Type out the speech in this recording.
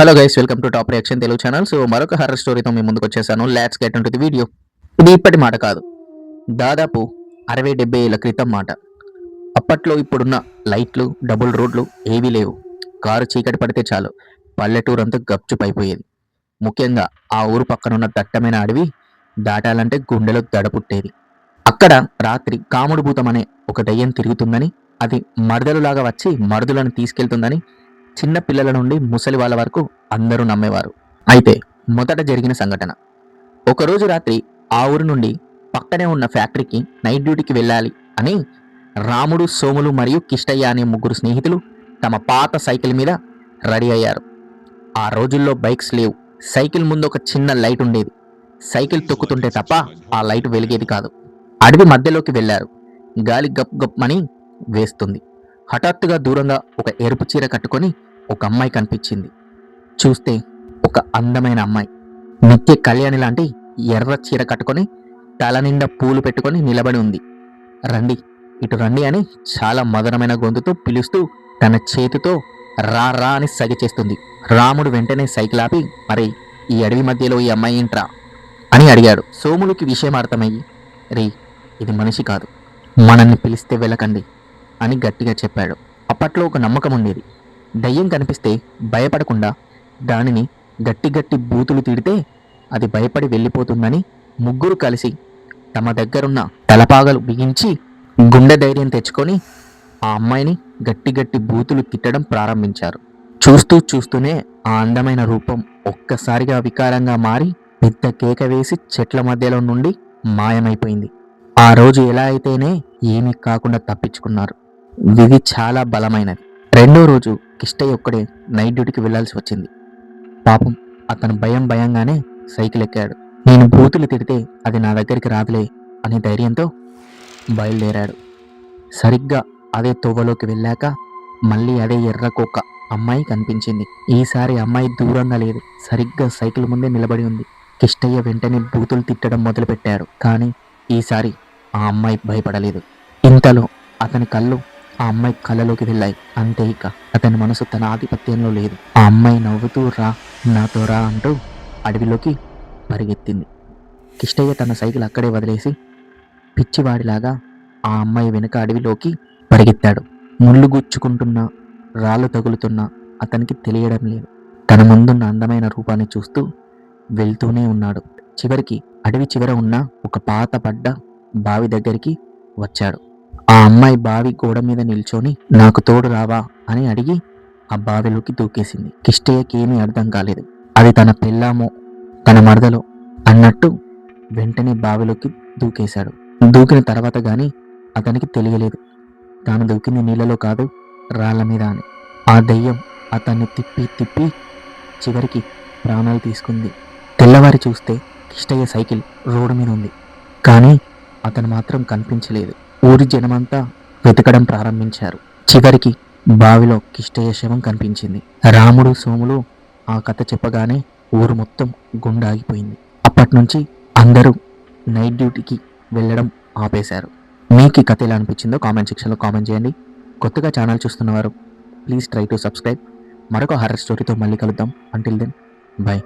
Hello guys welcome to top reaction Telugu channel so మరొక horror స్టోరీతో మీ ముందుకు వచ్చేసాను. లాట్స్ గెట్ ఉంటుంది వీడియో ఇది ఇప్పటి మాట కాదు. దాదాపు అరవై డెబ్బై ఏళ్ళ క్రితం మాట. అప్పట్లో ఇప్పుడున్న లైట్లు డబుల్ రోడ్లు ఏవీ లేవు. కారు చీకటి పడితే చాలు. పల్లెటూరు అంతా గప్చుపైపోయేది. ముఖ్యంగా ఆ ఊరు పక్కనున్న దట్టమైన అడవి దాటాలంటే గుండెలో దడ పుట్టేది అక్కడ రాత్రి కాముడు భూతం అనే ఒక దయ్యం తిరుగుతుందని అది మరదలులాగా వచ్చి మరుదులను తీసుకెళ్తుందని చిన్న పిల్లల నుండి ముసలి వాళ్ళ వరకు అందరూ నమ్మేవారు. అయితే మొదట జరిగిన సంఘటన. ఒకరోజు రాత్రి ఆ ఊరు నుండి పక్కనే ఉన్న ఫ్యాక్టరీకి నైట్ డ్యూటీకి వెళ్ళాలి అని రాముడు సోములు మరియు కిష్టయ్య అనే ముగ్గురు స్నేహితులు తమ పాత సైకిల్ మీద రెడీ అయ్యారు. ఆ రోజుల్లో బైక్స్ లేవు. సైకిల్ ముందు ఒక చిన్న లైట్ ఉండేది. సైకిల్ తొక్కుతుంటే తప్ప ఆ లైట్ వెలిగేది కాదు. అడవి మధ్యలోకి వెళ్ళారు. గాలి గప్ గప్మని వేస్తుంది. హఠాత్తుగా దూరంగా ఒక ఎరుపు చీర కట్టుకొని ఒక అమ్మాయి కనిపించింది. చూస్తే ఒక అందమైన అమ్మాయి. నిత్య కళ్యాణి లాంటి ఎర్ర చీర కట్టుకొని తల నిండా పూలు పెట్టుకొని నిలబడి ఉంది. రండి ఇటు రండి అని చాలా మధురమైన గొంతుతో పిలుస్తూ తన చేతితో రా రా అని సగి చేస్తుంది. రాముడు వెంటనే సైకిల్ ఆపి మరి ఈ అడవి మధ్యలో ఈ అమ్మాయి ఏంట్రా? అని అడిగాడు. సోములకి విషయం అర్థమయ్యి రే ఇది మనిషి కాదు. మనల్ని పిలిస్తే వెళ్ళకండి. అని గట్టిగా చెప్పాడు. అప్పట్లో ఒక నమ్మకం ఉండేది. దయ్యం కనిపిస్తే భయపడకుండా దానిని గట్టి గట్టి బూతులు తిడితే అది భయపడి వెళ్ళిపోతుందని ముగ్గురు కలిసి తమ దగ్గరున్న తలపాగలు బిగించి గుండె ధైర్యం తెచ్చుకొని ఆ అమ్మాయిని గట్టి గట్టి బూతులు తిట్టడం ప్రారంభించారు. చూస్తూ చూస్తూనే ఆ అందమైన రూపం ఒక్కసారిగా వికారంగా మారి పెద్ద కేక వేసి చెట్ల మధ్యలో నుండి మాయమైపోయింది. ఆ రోజు ఎలా అయితేనే ఏమీ కాకుండా తప్పించుకున్నారు. విధి చాలా బలమైనది. రెండో రోజు కిష్టయ్య ఒక్కడే నైట్ డ్యూటీకి వెళ్ళాల్సి వచ్చింది. పాపం అతను భయం భయంగానే సైకిల్ ఎక్కాడు. నేను బూతులు తిడితే అది నా దగ్గరికి రాదులే అనే ధైర్యంతో బయలుదేరాడు. సరిగ్గా అదే తోవలోకి వెళ్ళాక మళ్ళీ అదే ఎర్ర కుక్క అమ్మాయి కనిపించింది. ఈసారి అమ్మాయి దూరంగా లేదు. సరిగ్గా సైకిల్ ముందే నిలబడి ఉంది. కిష్టయ్య వెంటనే బూతులు తిట్టడం మొదలుపెట్టాడు కానీ ఈసారి ఆ అమ్మాయి భయపడలేదు. ఇంతలో అతని కళ్ళు ఆ అమ్మాయి కళ్ళలోకి వెళ్ళాయి. అంతే ఇక. అతని మనసు తన ఆధిపత్యంలో లేదు. ఆ అమ్మాయి నవ్వుతూ రా నాతో రా అంటూ అడవిలోకి పరిగెత్తింది. కిష్టయ్య తన సైకిల్ అక్కడే వదిలేసి పిచ్చివాడిలాగా ఆ అమ్మాయి వెనుక అడవిలోకి పరిగెత్తాడు. ముళ్ళు గుచ్చుకుంటున్నా రాళ్ళు తగులుతున్నా అతనికి తెలియడం లేదు. తన ముందున్న అందమైన రూపాన్ని చూస్తూ వెళ్తూనే ఉన్నాడు. చివరికి అడవి చివర ఉన్న ఒక పాత పడ్డ బావి దగ్గరికి వచ్చాడు. ఆ అమ్మాయి బావి గోడ మీద నిల్చొని నాకు తోడు రావా? అని అడిగి ఆ బావిలోకి దూకేసింది. కిష్టయ్యకి ఏమీ అర్థం కాలేదు. అది తన పెళ్ళామో తన మరదలో అన్నట్టు వెంటనే బావిలోకి దూకేశాడు. దూకిన తర్వాత గాని అతనికి తెలియలేదు. తాను దూకింది నీళ్ళలో కాదు రాళ్ళ మీద అని. ఆ దెయ్యం అతన్ని తిప్పి తిప్పి చివరికి ప్రాణాలు తీసుకుంది. తెల్లవారి చూస్తే కిష్టయ్య సైకిల్ రోడ్డు మీద ఉంది. కానీ అతను మాత్రం కనిపించలేదు. ఊరి జనమంతా వెతకడం ప్రారంభించారు. చివరికి బావిలో కిష్టయ్య శవం కనిపించింది. రాముడు సోములు ఆ కథ చెప్పగానే ఊరు మొత్తం గుండాగిపోయింది. అప్పటి నుంచి అందరూ నైట్ డ్యూటీకి వెళ్ళడం ఆపేశారు. మీకు ఈ కథ ఎలా అనిపించిందో కామెంట్ సెక్షన్లో కామెంట్ చేయండి. కొత్తగా ఛానల్ చూస్తున్నవారు ప్లీజ్ ట్రై టు సబ్స్క్రైబ్. మరొక హర్రర్ స్టోరీతో మళ్ళీ కలుద్దాం. Until then by